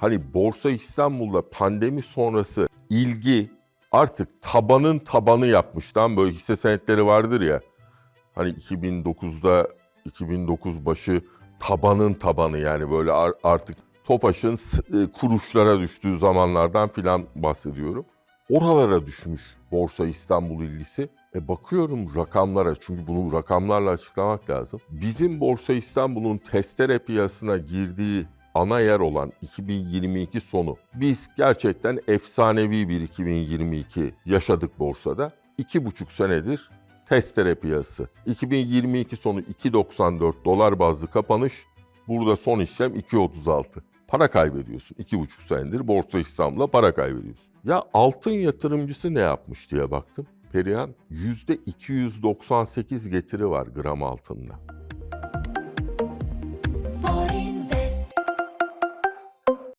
hani Borsa İstanbul'da pandemi sonrası ilgi artık tabanın tabanı yapmıştan böyle hisse senetleri vardır ya. Hani 2009'da 2009 başı tabanın tabanı yani böyle ar- artık Tofaş'ın e, kuruşlara düştüğü zamanlardan filan bahsediyorum. Oralara düşmüş Borsa İstanbul ilgisi. E bakıyorum rakamlara çünkü bunu rakamlarla açıklamak lazım. Bizim Borsa İstanbul'un testere piyasasına girdiği ana yer olan 2022 sonu. Biz gerçekten efsanevi bir 2022 yaşadık borsada. İki buçuk senedir testere piyasası. 2022 sonu 2.94 dolar bazlı kapanış. Burada son işlem 2.36. Para kaybediyorsun. 2,5 senedir Borsa İstanbul'da para kaybediyorsun. Ya altın yatırımcısı ne yapmış diye baktım. Perihan %298 getiri var gram altında.